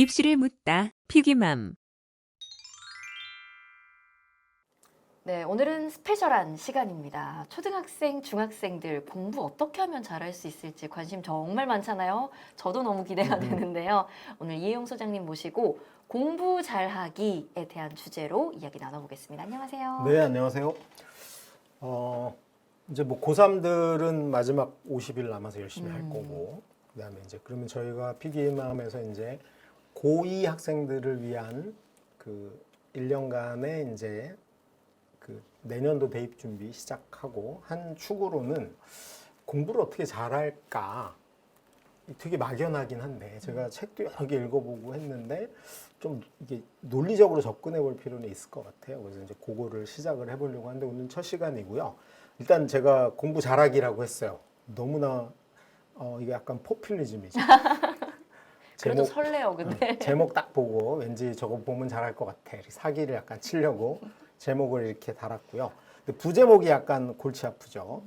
입시를 묻다 피기맘 네, 오늘은 스페셜한 시간입니다. 초등학생, 중학생들 공부 어떻게 하면 잘할 수 있을지 관심 정말 많잖아요. 저도 너무 기대가 음. 되는데요. 오늘 이혜용 소장님 모시고 공부 잘하기에 대한 주제로 이야기 나눠보겠습니다. 안녕하세요. 네, 안녕하세요. 어, 이제 뭐 고3들은 마지막 50일 남아서 열심히 할 음. 거고, 그 다음에 이제 그러면 저희가 피기맘에서 이제 고2 학생들을 위한 그 1년간의 이제 그 내년도 대입 준비 시작하고 한 축으로는 공부를 어떻게 잘할까 되게 막연하긴 한데 제가 책도 여러 개 읽어보고 했는데 좀 이게 논리적으로 접근해 볼 필요는 있을 것 같아요. 그래서 이제 그거를 시작을 해보려고 하는데 오늘 첫 시간이고요. 일단 제가 공부 잘하기라고 했어요. 너무나 어 이게 약간 포퓰리즘이죠. 그래도 설레요, 근데. 제목 딱 보고 왠지 저거 보면 잘할 것 같아. 이렇게 사기를 약간 치려고 제목을 이렇게 달았고요. 근데 부제목이 약간 골치 아프죠.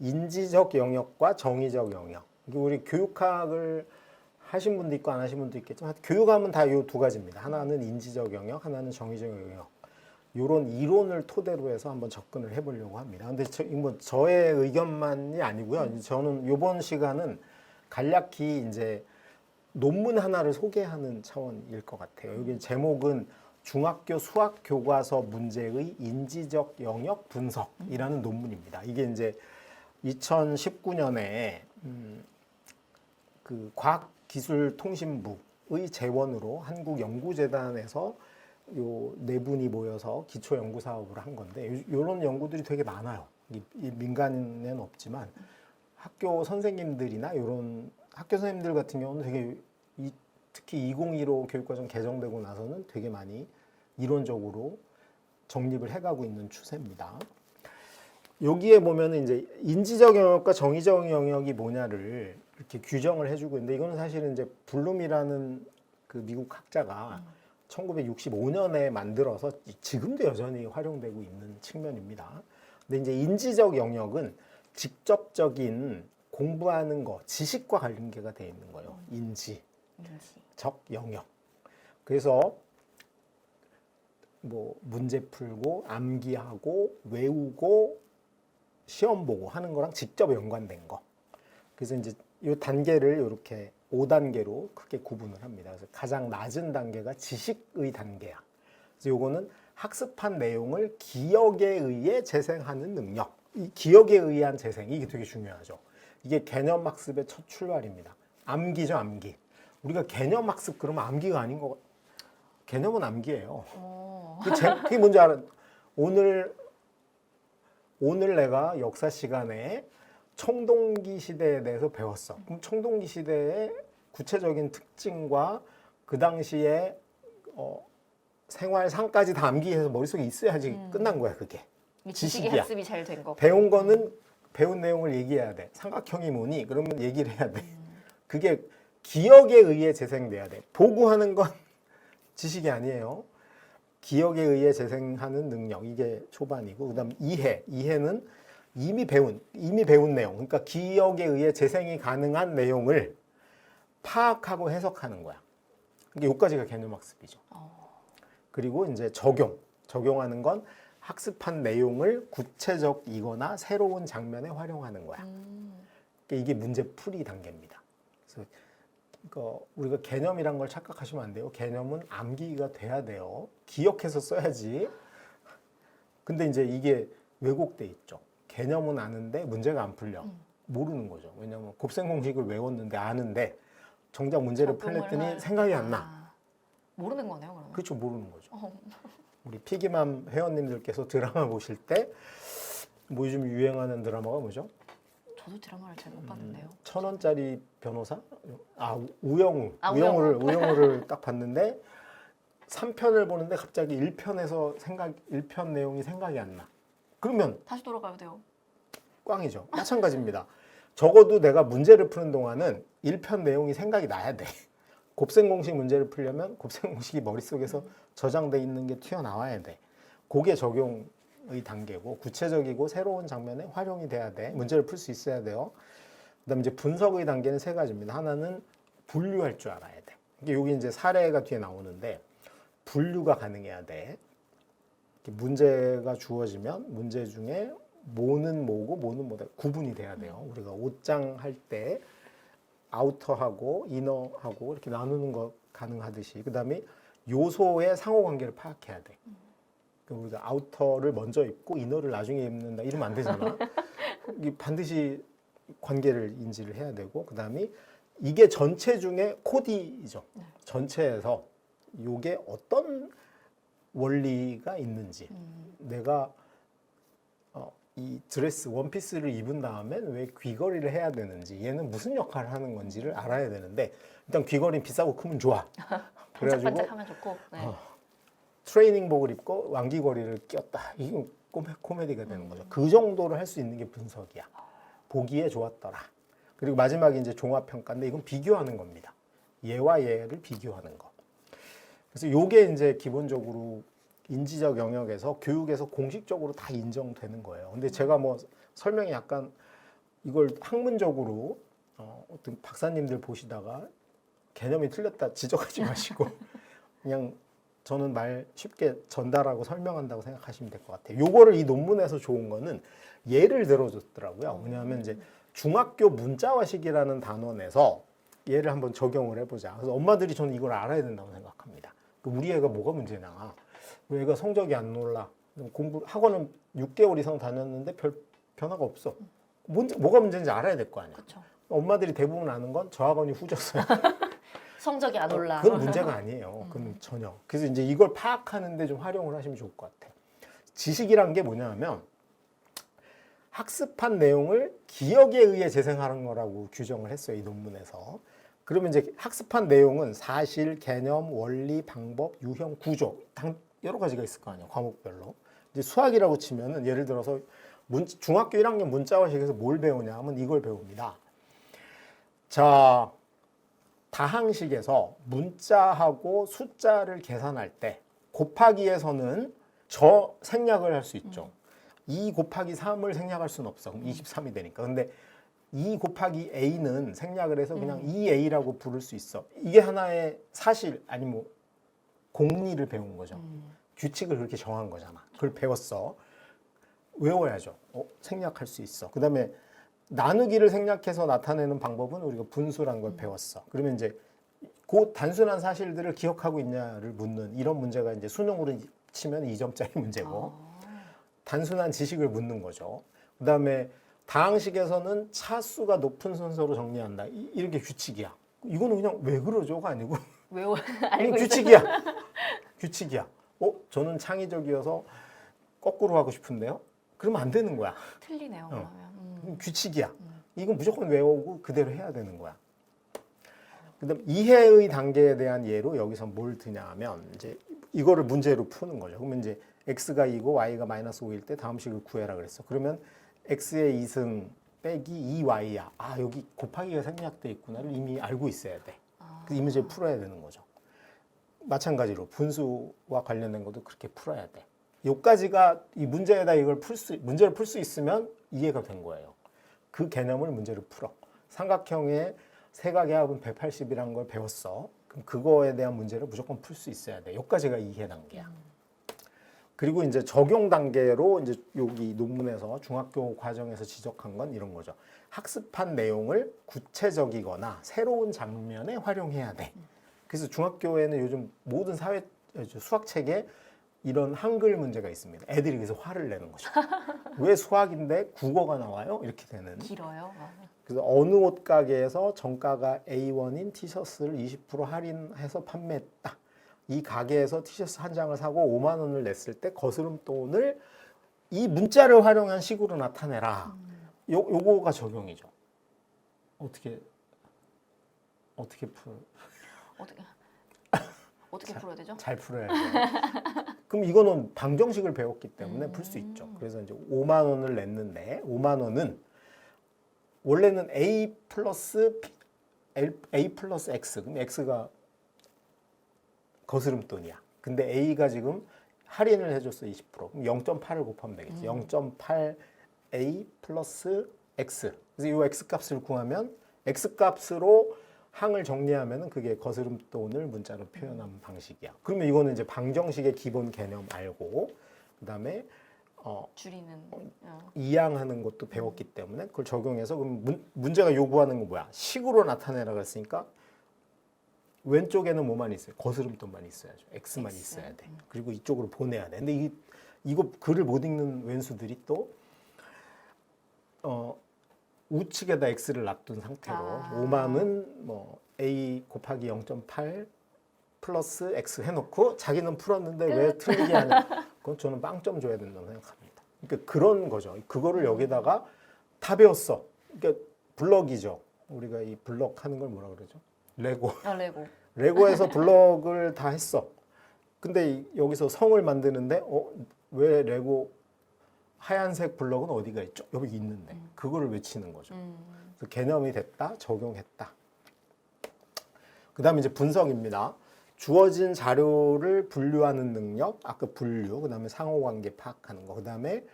인지적 영역과 정의적 영역. 이게 우리 교육학을 하신 분도 있고 안 하신 분도 있겠지만 교육하면 다 이 두 가지입니다. 하나는 인지적 영역, 하나는 정의적 영역. 이런 이론을 토대로 해서 한번 접근을 해보려고 합니다. 근데 저, 이뭐 저의 의견만이 아니고요. 저는 이번 시간은 간략히 이제 논문 하나를 소개하는 차원일 것 같아요. 여기 제목은 중학교 수학 교과서 문제의 인지적 영역 분석이라는 논문입니다. 이게 이제 2019년에 음, 그 과학기술통신부의 재원으로 한국연구재단에서 요네 분이 모여서 기초 연구 사업을 한 건데 이런 연구들이 되게 많아요. 이, 이 민간에는 없지만 학교 선생님들이나 이런 학교 선생님들 같은 경우는 되게 이, 특히 2015 교육과정 개정되고 나서는 되게 많이 이론적으로 정립을 해가고 있는 추세입니다. 여기에 보면은 이제 인지적 영역과 정의적 영역이 뭐냐를 이렇게 규정을 해주고 있는데 이거는 사실은 이제 블룸이라는 그 미국 학자가 1965년에 만들어서 지금도 여전히 활용되고 있는 측면입니다. 근데 이제 인지적 영역은 직접적인 공부하는 거, 지식과 관계가 되어 있는 거예요. 인지. 인지. 적 영역. 그래서 뭐 문제 풀고 암기하고 외우고 시험 보고 하는 거랑 직접 연관된 거. 그래서 이제 이 단계를 이렇게 5단계로 크게 구분을 합니다. 그래서 가장 낮은 단계가 지식의 단계야. 그래서 요거는 학습한 내용을 기억에 의해 재생하는 능력. 이 기억에 의한 재생 이게 되게 중요하죠. 이게 개념 학습의 첫 출발입니다. 암기죠, 암기. 우리가 개념 학습 그러면 암기가 아닌 거 개념은 암기예요. 어. 그 제- 그게 뭔지 알아? 오늘 오늘 내가 역사 시간에 청동기 시대에 대해서 배웠어. 그럼 청동기 시대의 구체적인 특징과 그 당시에 어, 생활상까지 다 암기해서 머릿속에 있어야지 음. 끝난 거야 그게. 이 지식의 지식이야. 학습이 잘 된 거. 배운 거는 배운 내용을 얘기해야 돼. 삼각형이 뭐니? 그러면 얘기를 해야 돼. 그게 기억에 의해 재생돼야 돼. 보고 하는 건 지식이 아니에요. 기억에 의해 재생하는 능력 이게 초반이고 그다음 이해 이해는 이미 배운 이미 배운 내용 그러니까 기억에 의해 재생이 가능한 내용을 파악하고 해석하는 거야. 이게 여기까지가 개념 학습이죠. 어. 그리고 이제 적용 적용하는 건 학습한 내용을 구체적이거나 새로운 장면에 활용하는 거야. 음. 그러니까 이게 문제 풀이 단계입니다. 그래서 그러니까 우리가 개념이란 걸 착각하시면 안 돼요. 개념은 암기가 돼야 돼요. 기억해서 써야지. 근데 이제 이게 왜곡돼 있죠. 개념은 아는데 문제가 안 풀려. 음. 모르는 거죠. 왜냐하면 곱셈 공식을 외웠는데 아는데 정작 문제를 할- 생각이 안 나. 아. 모르는 거네요, 그러면. 그렇죠. 모르는 거죠. 어. 우리 피기맘 회원님들께서 드라마 보실 때 뭐 요즘 유행하는 드라마가 뭐죠? 저도 드라마를 잘 음. 못 봤는데요. 천 원짜리 변호사? 아 우영우 아, 우영우를 우영우를 딱 봤는데 3편을 보는데 갑자기 1편에서 생각 1편 내용이 생각이 안 나. 그러면 다시 돌아가야 돼요. 꽝이죠. 마찬가지입니다. 적어도 내가 문제를 푸는 동안은 1편 내용이 생각이 나야 돼. 곱셈 공식 문제를 풀려면 곱셈 공식이 머릿속에서 저장돼 있는 게 튀어나와야 돼. 그게 적용의 단계고 구체적이고 새로운 장면에 활용이 돼야 돼. 문제를 풀 수 있어야 돼요. 그다음 이제 분석의 단계는 세 가지입니다. 하나는 분류할 줄 알아야 돼. 이게 여기 이제 사례가 뒤에 나오는데 분류가 가능해야 돼. 문제가 주어지면 문제 중에 뭐는 뭐고 뭐는 뭐다 구분이 돼야 돼요. 우리가 옷장 할 때 아우터하고 이너하고 이렇게 나누는 거 가능하듯이 그다음에 요소의 상호 관계를 파악해야 돼. 그럼 우리가 아우터를 먼저 입고 이너를 나중에 입는다 이러면 안 되잖아. 이 반드시 관계를 인지를 해야 되고 그다음에 이게 전체 중에 코디죠. 전체에서 이게 어떤 원리가 있는지 음. 내가 어, 이 드레스 원피스를 입은 다음엔 왜 귀걸이를 해야 되는지 얘는 무슨 역할을 하는 건지를 알아야 되는데 일단 귀걸이는 비싸고 크면 좋아. 반짝반짝하면 좋고. 네. 어, 트레이닝복을 입고 왕귀걸이를 꼈다. 이건 코메, 코미디가 되는 거죠. 그 정도를 할 수 있는 게 분석이야. 보기에 좋았더라. 그리고 마지막에 이제 종합 평가인데 이건 비교하는 겁니다. 얘와 얘를 비교하는 거. 그래서 요게 이제 기본적으로 인지적 영역에서 교육에서 공식적으로 다 인정되는 거예요. 근데 제가 뭐 설명이 약간 이걸 학문적으로 어, 어떤 박사님들 보시다가 개념이 틀렸다 지적하지 마시고 그냥 저는 말 쉽게 전달하고 설명한다고 생각하시면 될 것 같아요. 요거를 이 논문에서 좋은 거는 예를 들어줬더라고요. 왜냐하면 이제 중학교 문자화식이라는 단원에서 얘를 한번 적용을 해보자. 그래서 엄마들이 저는 이걸 알아야 된다고 생각합니다. 그 우리 애가 뭐가 문제냐? 왜 애가 성적이 안 올라? 공부 학원은 6개월 이상 다녔는데 별 변화가 없어. 문제, 뭐가 문제인지 알아야 될 거 아니야. 그렇죠. 엄마들이 대부분 아는 건 저 학원이 후졌어요. 성적이 안 올라. 그건 문제가 아니에요. 그건 전혀. 그래서 이제 이걸 파악하는데 좀 활용을 하시면 좋을 것 같아요. 지식이란 게 뭐냐면 학습한 내용을 기억에 의해 재생하는 거라고 규정을 했어요. 이 논문에서. 그러면 이제 학습한 내용은 사실, 개념, 원리, 방법, 유형, 구조 당- 여러 가지가 있을 거 아니에요. 과목별로. 이제 수학이라고 치면은 예를 들어서 문, 중학교 1학년 문자화식에서 뭘 배우냐 하면 이걸 배웁니다. 자, 다항식에서 문자하고 숫자를 계산할 때 곱하기에서는 저 생략을 할 수 있죠. 2 곱하기 3을 생략할 수는 없어. 그럼 23이 되니까. 근데 2 곱하기 a는 생략을 해서 그냥 2a라고 부를 수 있어. 이게 하나의 사실 아니 뭐 공리를 배운 거죠. 규칙을 그렇게 정한 거잖아. 그걸 배웠어. 외워야죠. 어, 생략할 수 있어. 그 다음에 나누기를 생략해서 나타내는 방법은 우리가 분수라는 걸 배웠어. 그러면 이제 그 단순한 사실들을 기억하고 있냐를 묻는 이런 문제가 이제 수능으로 치면 2점짜리 문제고 단순한 지식을 묻는 거죠. 그 다음에 다항식에서는 차수가 높은 순서로 정리한다. 이- 이렇게 규칙이야. 이거는 그냥 왜 그러죠가 아니고 외워 그냥 알고 있어. 규칙이야. 규칙이야. 어, 저는 창의적이어서 거꾸로 하고 싶은데요. 그러면 안 되는 거야. 틀리네요. 그러면. 음. 규칙이야. 이건 무조건 외우고 그대로 해야 되는 거야. 그다음 이해의 단계에 대한 예로 여기서 뭘 드냐 하면 이제 이거를 문제로 푸는 거죠. 그러면 이제 x가 2고 y가 마이너스 5일 때 다음 식을 구해라 그랬어. 그러면 x의 2승 빼기 2y야. 아 여기 곱하기가 생략돼 있구나를 이미 알고 있어야 돼. 아. 그래서 이 문제를 풀어야 되는 거죠. 마찬가지로 분수와 관련된 것도 그렇게 풀어야 돼. 요까지가 이 문제에다 이걸 풀 수, 문제를 풀 수 있으면 이해가 된 거예요. 그 개념을 문제로 풀어. 삼각형의 세각의 합은 180이라는 걸 배웠어. 그럼 그거에 대한 문제를 무조건 풀 수 있어야 돼. 요까지가 이해 단계야. 그리고 이제 적용 단계로 이제 여기 논문에서 중학교 과정에서 지적한 건 이런 거죠. 학습한 내용을 구체적이거나 새로운 장면에 활용해야 돼. 그래서 중학교에는 요즘 모든 사회 수학 책에 이런 한글 문제가 있습니다. 애들이 그래서 화를 내는 거죠. 왜 수학인데 국어가 나와요? 이렇게 되는. 길어요. 아. 그래서 어느 옷 가게에서 정가가 A1인 티셔츠를 20% 할인해서 판매했다. 이 가게에서 티셔츠 한 장을 사고 5만 원을 냈을 때 거스름 돈을 이 문자를 활용한 식으로 나타내라. 요 요거가 적용이죠. 어떻게 어떻게 풀? 어떻게 어떻게 풀어야 되죠? 잘 풀어야 돼요. 그럼 이거는 방정식을 배웠기 때문에 풀수 있죠. 그래서 이제 5만 원을 냈는데 5만 원은 원래는 A 플러스 A 플러스 X 그럼 X가 거스름돈이야. 근데 A가 지금 할인을 해줬어 20% 그럼 0.8을 곱하면 되겠지. 0.8 A 플러스 X. 그래서 이 X 값을 구하면 X 값으로 항을 정리하면은 그게 거스름돈을 문자로 표현한 방식이야. 그러면 이거는 이제 방정식의 기본 개념 알고 그다음에 어, 줄이는. 어. 이양하는 것도 배웠기 때문에 그걸 적용해서 그럼 문, 문제가 요구하는 건 뭐야? 식으로 나타내라고 했으니까 왼쪽에는 뭐만 있어요? 거스름돈만 있어야죠. x만 X. 있어야 돼. 그리고 이쪽으로 보내야 돼. 근데 이 이거 글을 못 읽는 왼수들이 또 어, 우측에다 x를 놔둔 상태로 아. 5만은 뭐 a 곱하기 0.8 플러스 x 해놓고 자기는 풀었는데 왜 틀리게 하냐? 그건 저는 빵점 줘야 된다고 생각합니다. 그러니까 그런 거죠. 그거를 여기다가 다 배웠어. 그러니까 블럭이죠. 우리가 이 블럭 하는 걸 뭐라 그러죠? 레고. 아, 레고. 레고에서 블럭을 다 했어. 근데 이- 여기서 성을 만드는데 어, 왜 레고 하얀색 블럭은 어디가 있죠? 여기 있는데 그거를 외치는 거죠. 음. 그래서 개념이 됐다, 적용했다. 그다음에 이제 분석입니다. 주어진 자료를 분류하는 능력, 아까 분류, 그다음에 상호관계 파악하는 거, 그다음에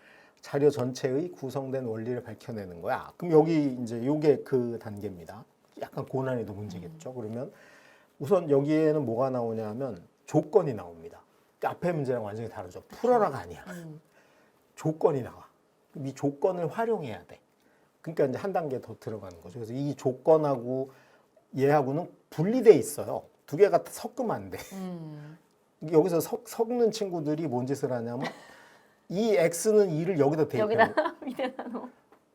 자료 전체의 구성된 원리를 밝혀내는 거야. 그럼 여기 이제 요게 그 단계입니다. 약간 고난이도 문제겠죠. 그러면 우선 여기에는 뭐가 나오냐면 조건이 나옵니다. 앞에 문제랑 완전히 다르죠. 풀어라가 아니야. 음. 조건이 나와. 이 조건을 활용해야 돼. 그러니까 이제 한 단계 더 들어가는 거죠. 그래서 이 조건하고 얘하고는 분리돼 있어요. 두 개가 다 섞으면 안 돼. 음. 여기서 섞, 섞는 친구들이 뭔 짓을 하냐면 이 x는 2를 여기다 대입해. 여기다 놓.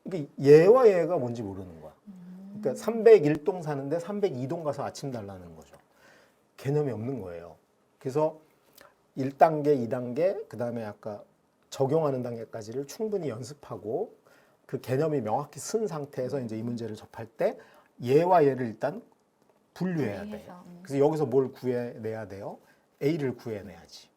그러니까 얘와 얘가 뭔지 모르는 거야. 그러니까 301동 사는데 302동 가서 아침 달라는 거죠. 개념이 없는 거예요. 그래서 1단계, 2단계, 그 다음에 아까 적용하는 단계까지를 충분히 연습하고 그 개념이 명확히 쓴 상태에서 이제 이 문제를 접할 때 얘와 얘를 일단 분류해야 돼요. 분리해서, 음. 그래서 여기서 뭘 구해내야 돼요? A를 구해내야지.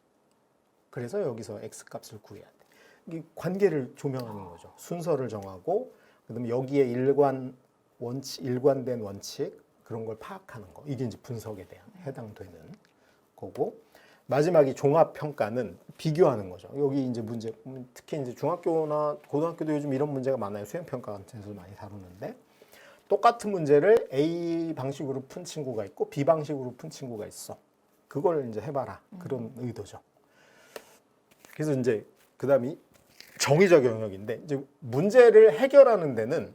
그래서 여기서 X 값을 구해야 돼. 이 관계를 조명하는 거죠. 순서를 정하고 그다음에 여기에 일관 원칙, 일관된 원칙 그런 걸 파악하는 거. 이게 이제 분석에 대한 해당되는 거고 마지막이 종합 평가는 비교하는 거죠. 여기 이제 문제 음, 특히 이제 중학교나 고등학교도 요즘 이런 문제가 많아요. 수행 평가 같은 데서 많이 다루는데 똑같은 문제를 A 방식으로 푼 친구가 있고 B 방식으로 푼 친구가 있어. 그걸 이제 해봐라 그런 의도죠. 그래서 이제 그다음이 정의적 영역인데 이제 문제를 해결하는 데는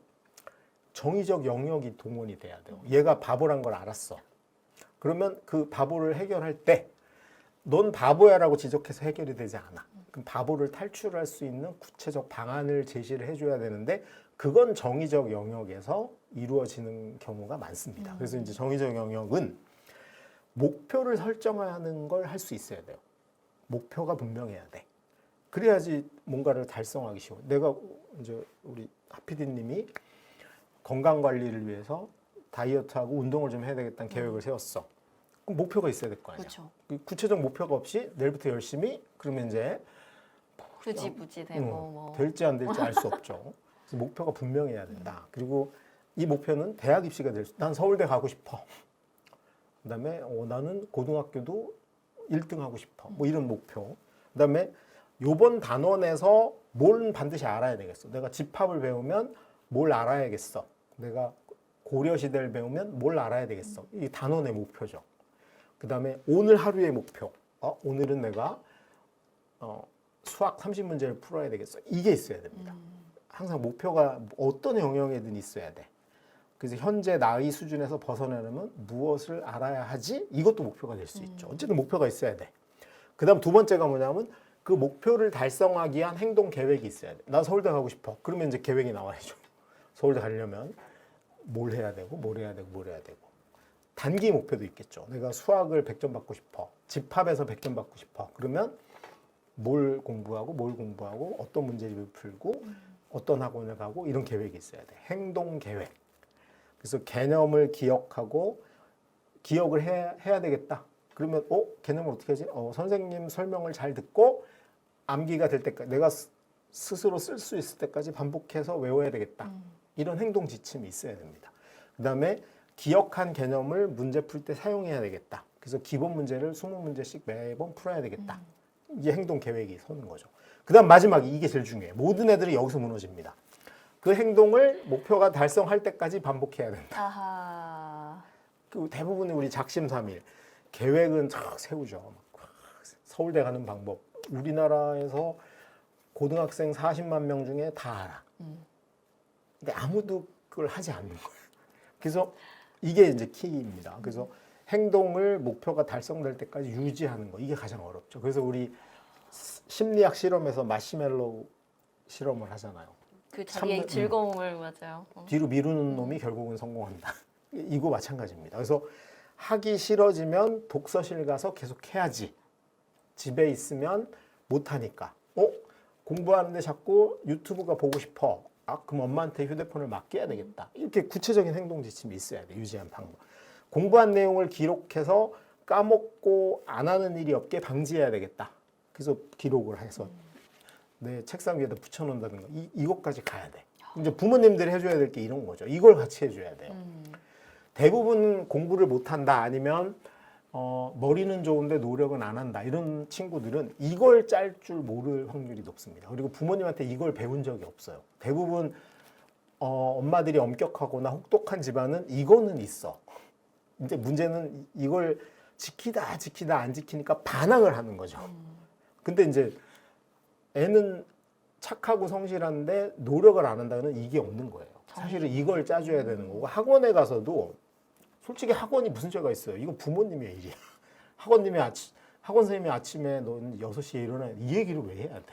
정의적 영역이 동원이 돼야 돼요. 얘가 바보란 걸 알았어. 그러면 그 바보를 해결할 때 넌 바보야라고 지적해서 해결이 되지 않아. 그럼 바보를 탈출할 수 있는 구체적 방안을 제시를 해줘야 되는데 그건 정의적 영역에서 이루어지는 경우가 많습니다. 그래서 이제 정의적 영역은 목표를 설정하는 걸 할 수 있어야 돼요. 목표가 분명해야 돼. 그래야지 뭔가를 달성하기 쉬워. 내가 이제 우리 하피디님이 건강 관리를 위해서 다이어트하고 운동을 좀 해야 되겠다는 계획을 세웠어. 그럼 목표가 있어야 될 거 아니야. 그렇죠. 그 구체적 목표가 없이 내일부터 열심히 그러면 이제 부지부지 되고 응, 뭐. 될지 안 될지 알 수 없죠. 그래서 목표가 분명해야 된다. 그리고 이 목표는 대학 입시가 될 수. 난 서울대 가고 싶어. 그다음에 어, 나는 고등학교도 1등 하고 싶어. 뭐 이런 목표. 그다음에 요번 단원에서 뭘 반드시 알아야 되겠어. 내가 집합을 배우면 뭘 알아야겠어. 내가 고려 시대를 배우면 뭘 알아야 되겠어. 이 단원의 목표죠. 그 다음에 오늘 하루의 목표. 어, 오늘은 내가 어, 수학 30문제를 풀어야 되겠어. 이게 있어야 됩니다. 항상 목표가 어떤 영역에든 있어야 돼. 그래서 현재 나의 수준에서 벗어나려면 무엇을 알아야 하지? 이것도 목표가 될 수 있죠. 어쨌든 목표가 있어야 돼. 그 다음 두 번째가 뭐냐면 그 목표를 달성하기 위한 행동 계획이 있어야 돼. 나 서울대 가고 싶어. 그러면 이제 계획이 나와야죠. 서울대 가려면 뭘 해야 되고 뭘 해야 되고 뭘 해야 되고. 단기 목표도 있겠죠. 내가 수학을 100점 받고 싶어. 집합에서 100점 받고 싶어. 그러면 뭘 공부하고 뭘 공부하고 어떤 문제집을 풀고 어떤 학원을 가고 이런 계획이 있어야 돼. 행동 계획. 그래서 개념을 기억하고 기억을 해야, 해야 되겠다. 그러면 어 개념을 어떻게 하지? 어 선생님 설명을 잘 듣고 암기가 될 때까지 내가 스- 스스로 쓸 수 있을 때까지 반복해서 외워야 되겠다. 이런 행동 지침이 있어야 됩니다. 그 다음에 기억한 개념을 문제 풀 때 사용해야 되겠다. 그래서 기본 문제를 20문제씩 매번 풀어야 되겠다. 이게 행동 계획이 서는 거죠. 그 다음 마지막이 이게 제일 중요해. 모든 애들이 여기서 무너집니다. 그 행동을 목표가 달성할 때까지 반복해야 된다. 아하. 그 대부분의 우리 작심삼일 계획은 쫙 세우죠. 막 서울대 가는 방법. 우리나라에서 고등학생 40만 명 중에 다 알아. 음. 근데 아무도 그걸 하지 않는 거예요. 그래서 이게 이제 키입니다. 그래서 행동을 목표가 달성될 때까지 유지하는 거 이게 가장 어렵죠. 그래서 우리 심리학 실험에서 마시멜로우 실험을 하잖아요. 그 자기의 참- 즐거움을 맞아요. 어. 뒤로 미루는 놈이 결국은 성공한다. 이거 마찬가지입니다. 그래서 하기 싫어지면 독서실 가서 계속 해야지. 집에 있으면 못 하니까. 어? 공부하는데 자꾸 유튜브가 보고 싶어. 아, 그럼 엄마한테 휴대폰을 맡겨야 되겠다. 이렇게 구체적인 행동 지침이 있어야 돼. 유지한 방법. 공부한 내용을 기록해서 까먹고 안 하는 일이 없게 방지해야 되겠다. 그래서 기록을 해서 내 책상 위에다 붙여놓는다는 거. 이, 이것까지 가야 돼. 이제 부모님들이 해줘야 될 게 이런 거죠. 이걸 같이 해줘야 돼요. 음. 대부분 공부를 못한다 아니면 어, 머리는 좋은데 노력은 안 한다 이런 친구들은 이걸 짤 줄 모를 확률이 높습니다. 그리고 부모님한테 이걸 배운 적이 없어요. 대부분 어, 엄마들이 엄격하거나 혹독한 집안은 이거는 있어. 이제 문제는 이걸 지키다 지키다 안 지키니까 반항을 하는 거죠. 근데 이제 애는 착하고 성실한데 노력을 안 한다는 이게 없는 거예요. 사실은 이걸 짜줘야 되는 거고 학원에 가서도 솔직히 학원이 무슨 죄가 있어요. 이거 부모님의 일이야. 학원님이 아침 학원 선생님이 아침에 너는 6시에 일어나 이 얘기를 왜 해야 돼?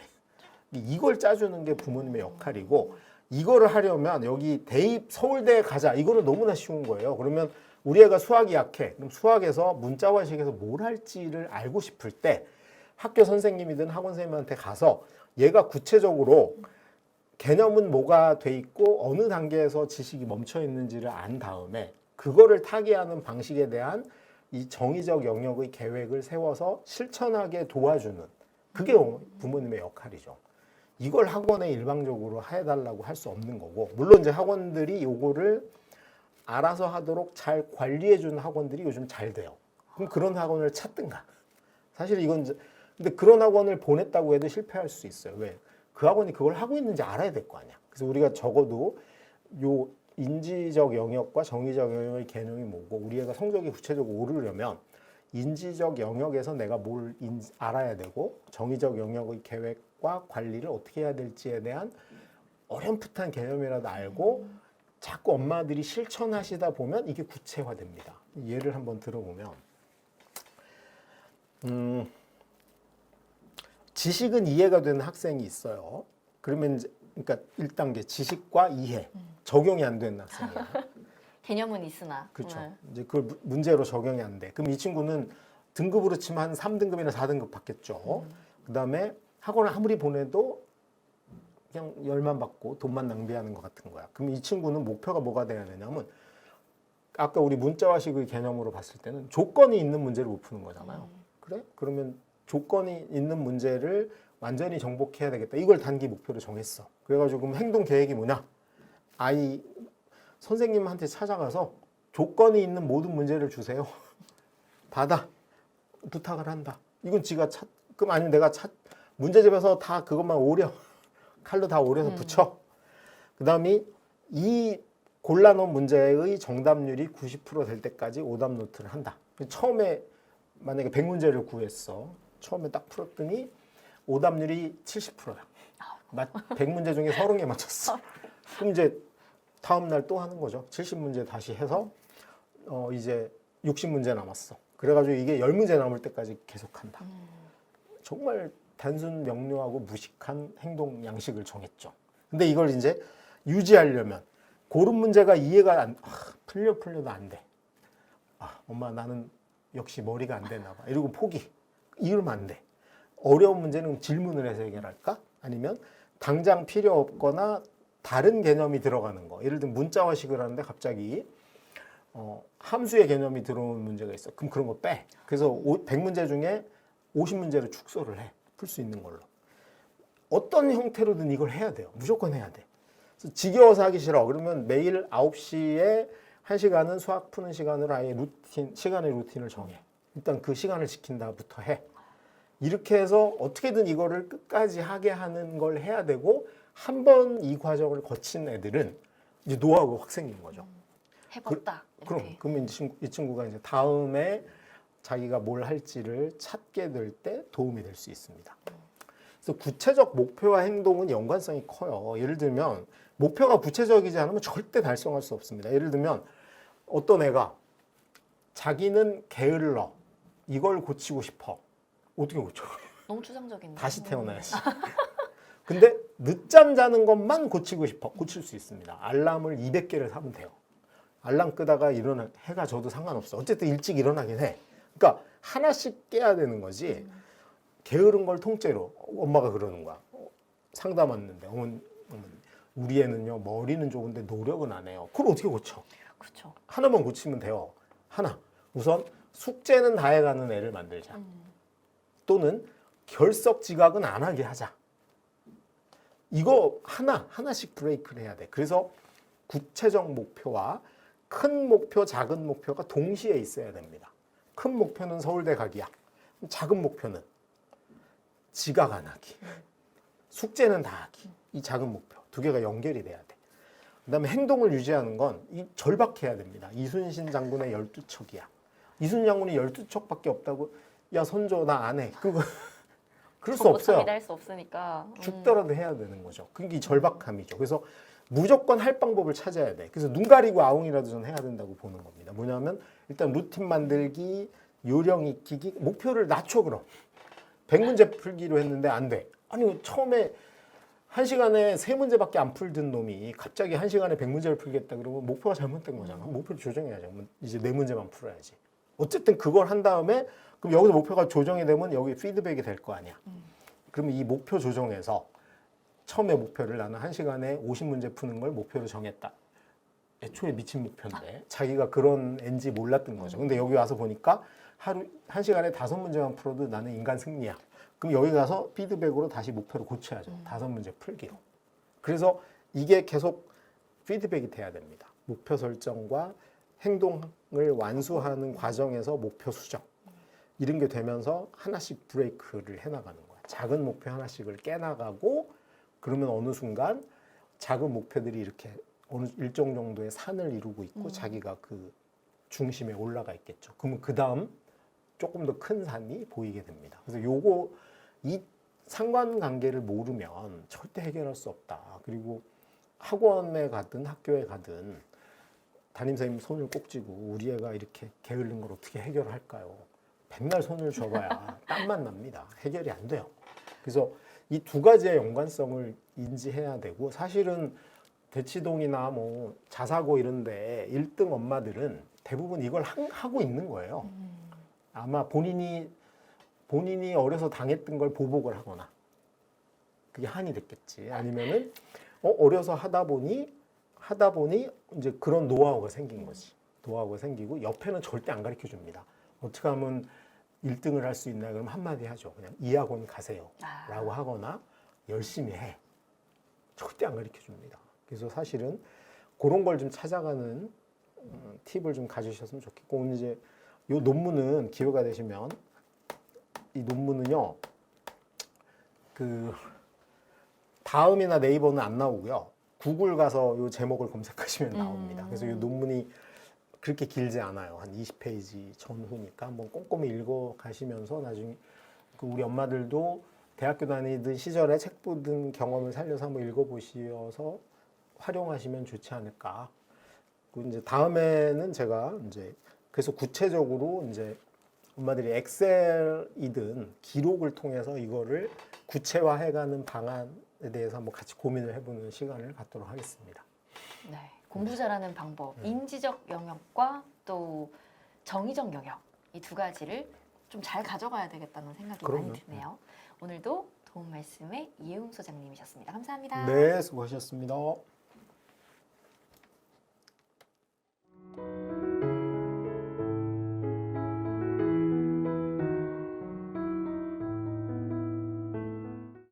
이걸 짜주는 게 부모님의 역할이고 이거를 하려면 여기 대입 서울대에 가자 이거는 너무나 쉬운 거예요. 그러면 우리 애가 수학이 약해. 그럼 수학에서 문자화식에서 뭘 할지를 알고 싶을 때 학교 선생님이든 학원 선생님한테 가서 얘가 구체적으로 개념은 뭐가 돼 있고 어느 단계에서 지식이 멈춰 있는지를 안 다음에 그거를 타개하는 방식에 대한 이 정의적 영역의 계획을 세워서 실천하게 도와주는 그게 부모님의 역할이죠. 이걸 학원에 일방적으로 해달라고 할 수 없는 거고 물론 이제 학원들이 요거를 알아서 하도록 잘 관리해 주는 학원들이 요즘 잘 돼요. 그럼 그런 학원을 찾든가. 사실 이건 이제 근데 그런 학원을 보냈다고 해도 실패할 수 있어요. 왜? 그 학원이 그걸 하고 있는지 알아야 될 거 아니야. 그래서 우리가 적어도 요 인지적 영역과 정의적 영역의 개념이 뭐고 우리 애가 성적이 구체적으로 오르려면 인지적 영역에서 내가 뭘 인- 알아야 되고 정의적 영역의 계획과 관리를 어떻게 해야 될지에 대한 어렴풋한 개념이라도 알고 자꾸 엄마들이 실천하시다 보면 이게 구체화됩니다. 예를 한번 들어보면 음, 지식은 이해가 되는 학생이 있어요. 그러면 이제 그러니까 1단계 지식과 이해 적용이 안 되는 학생이에요. 개념은 있으나. 그렇죠. 네. 이제 그걸 무- 문제로 적용이 안 돼. 그럼 이 친구는 등급으로 치면 한 3등급이나 4등급 받겠죠. 그다음에 학원을 아무리 보내도 그냥 열만 받고 돈만 낭비하는 것 같은 거야. 그럼 이 친구는 목표가 뭐가 돼야 되냐면 아까 우리 문자화식의 개념으로 봤을 때는 조건이 있는 문제를 못 푸는 거잖아요. 그래? 그러면 조건이 있는 문제를 완전히 정복해야 되겠다. 이걸 단기 목표로 정했어. 그래가지고 그럼 행동 계획이 뭐냐? 아이 선생님한테 찾아가서 조건이 있는 모든 문제를 주세요. 받아. 부탁을 한다. 이건 지가 찾, 그럼 아니면 내가 찾, 문제집에서 다 그것만 오려. 칼로 다 오려서 붙여. 그 다음에 이 골라놓은 문제의 정답률이 90%될 때까지 오답 노트를 한다. 처음에 만약에 100문제를 구했어. 처음에 딱 풀었더니 오답률이 70%야. 100문제 중에 30개 맞췄어. 그럼 이제 다음 날 또 하는 거죠. 70문제 다시 해서 어 이제 60문제 남았어. 그래가지고 이게 10문제 남을 때까지 계속한다. 정말 단순 명료하고 무식한 행동 양식을 정했죠. 근데 이걸 이제 유지하려면 고른 문제가 이해가 안 아, 풀려 풀려도 안 돼. 아, 엄마 나는 역시 머리가 안 되나 봐. 이러고 포기. 이러면 안 돼. 어려운 문제는 질문을 해서 해결할까? 아니면 당장 필요 없거나 다른 개념이 들어가는 거. 예를 들면 문자화식을 하는데 갑자기 어, 함수의 개념이 들어오는 문제가 있어. 그럼 그런 거 빼. 그래서 오, 100문제 중에 50문제를 축소를 해. 풀 수 있는 걸로. 어떤 형태로든 이걸 해야 돼요. 무조건 해야 돼. 그래서 지겨워서 하기 싫어. 그러면 매일 9시에 1시간은 수학 푸는 시간으로 아예 루틴, 시간의 루틴을 정해. 일단 그 시간을 지킨다부터 해. 이렇게 해서 어떻게든 이거를 끝까지 하게 하는 걸 해야 되고 한 번 이 과정을 거친 애들은 이제 노하우가 확 생기는 거죠. 해봤다. 그 럼 이렇게. 그러면 이, 친구, 이 친구가 이제 다음에 자기가 뭘 할지를 찾게 될 때 도움이 될 수 있습니다. 그래서 구체적 목표와 행동은 연관성이 커요. 예를 들면 목표가 구체적이지 않으면 절대 달성할 수 없습니다. 예를 들면 어떤 애가 자기는 게을러 이걸 고치고 싶어 어떻게 고쳐? 너무 추상적인데. 다시 태어나야지. 근데 늦잠 자는 것만 고치고 싶어. 고칠 수 있습니다. 알람을 200개를 사면 돼요. 알람 끄다가 일어나 해가 져도 상관없어. 어쨌든 일찍 일어나긴 해. 그러니까 하나씩 깨야 되는 거지. 게으른 걸 통째로 엄마가 그러는 거야. 어, 상담 왔는데 어머니, 어머니, 우리 애는요 머리는 좋은데 노력은 안 해요. 그걸 어떻게 고쳐? 그렇죠. 하나만 고치면 돼요. 하나. 우선 숙제는 다 해가는 애를 만들자. 또는 결석 지각은 안 하게 하자. 이거 하나 하나씩 브레이크를 해야 돼. 그래서 구체적 목표와 큰 목표, 작은 목표가 동시에 있어야 됩니다. 큰 목표는 서울대 가기야. 작은 목표는 지각 안 하기. 숙제는 다 하기. 이 작은 목표 두 개가 연결이 돼야 돼. 그다음에 행동을 유지하는 건 이 절박해야 됩니다. 이순신 장군의 열두 척이야. 이순신 장군이 열두 척밖에 없다고 야 선조 나 안 해. 그거 그럴 수 없어요. 할수 없으니까. 음. 죽더라도 해야 되는 거죠. 그게 이 절박함이죠. 그래서 무조건 할 방법을 찾아야 돼. 그래서 눈 가리고 아웅이라도 전 해야 된다고 보는 겁니다. 뭐냐면 일단 루틴 만들기, 요령 익히기, 목표를 낮춰 그럼. 100문제 풀기로 했는데 안 돼. 아니 처음에 한 시간에 세 문제밖에 안 풀던 놈이 갑자기 한 시간에 100문제를 풀겠다 그러면 목표가 잘못된 거잖아. 목표를 조정해야죠. 이제 네 문제만 풀어야지. 어쨌든 그걸 한 다음에 그럼 여기서 목표가 조정이 되면 여기 피드백이 될 거 아니야. 그러면 이 목표 조정에서 처음에 목표를 나는 한 시간에 50문제 푸는 걸 목표로 정했다. 애초에 미친 목표인데 자기가 그런 앤지 몰랐던 거죠. 근데 여기 와서 보니까 하루 한 시간에 다섯 문제만 풀어도 나는 인간 승리야. 그럼 여기 가서 피드백으로 다시 목표를 고쳐야죠. 다섯 문제 풀기로. 그래서 이게 계속 피드백이 돼야 됩니다. 목표 설정과 행동을 완수하는 과정에서 목표 수정. 이런 게 되면서 하나씩 브레이크를 해나가는 거야. 작은 목표 하나씩을 깨나가고 그러면 어느 순간 작은 목표들이 이렇게 어느 일정 정도의 산을 이루고 있고 자기가 그 중심에 올라가 있겠죠. 그러면 그 다음 조금 더 큰 산이 보이게 됩니다. 그래서 요거 이 상관관계를 모르면 절대 해결할 수 없다. 그리고 학원에 가든 학교에 가든 담임 선생님 손을 꼭 쥐고 우리 애가 이렇게 게으른 걸 어떻게 해결할까요? 맨날 손을 줘봐야 땀만 납니다. 해결이 안 돼요. 그래서 이 두 가지의 연관성을 인지해야 되고 사실은 대치동이나 뭐 자사고 이런데 1등 엄마들은 대부분 이걸 한- 하고 있는 거예요. 아마 본인이 본인이 어려서 당했던 걸 보복을 하거나 그게 한이 됐겠지. 아니면은 어, 어려서 하다 보니 하다 보니 이제 그런 노하우가 생긴 거지. 노하우가 생기고 옆에는 절대 안 가르쳐 줍니다. 어떻게 하면 1등을 할 수 있나 그러면 한마디 하죠. 그냥 이 학원 가세요. 아. 라고 하거나 열심히 해. 절대 안 가르쳐 줍니다. 그래서 사실은 그런 걸 좀 찾아가는 음, 팁을 좀 가지셨으면 좋겠고 오늘 이제 이 논문은 기회가 되시면 이 논문은요 그 다음이나 네이버는 안 나오고요 구글 가서 이 제목을 검색하시면 나옵니다. 그래서 이 논문이 그렇게 길지 않아요. 한 20페이지 전후니까 한번 꼼꼼히 읽어 가시면서 나중에 그 우리 엄마들도 대학교 다니던 시절에 책 보던 경험을 살려서 한번 읽어보셔서 활용하시면 좋지 않을까. 그 이제 다음에는 제가 이제 그래서 구체적으로 이제 엄마들이 엑셀이든 기록을 통해서 이거를 구체화해가는 방안에 대해서 한번 같이 고민을 해보는 시간을 갖도록 하겠습니다. 네. 공부 잘하는 방법, 네. 인지적 영역과 또 정의적 영역 이 두 가지를 좀 잘 가져가야 되겠다는 생각이 그럼요. 많이 드네요. 오늘도 도움 말씀에 이혜웅 소장님이셨습니다. 감사합니다. 네, 수고하셨습니다.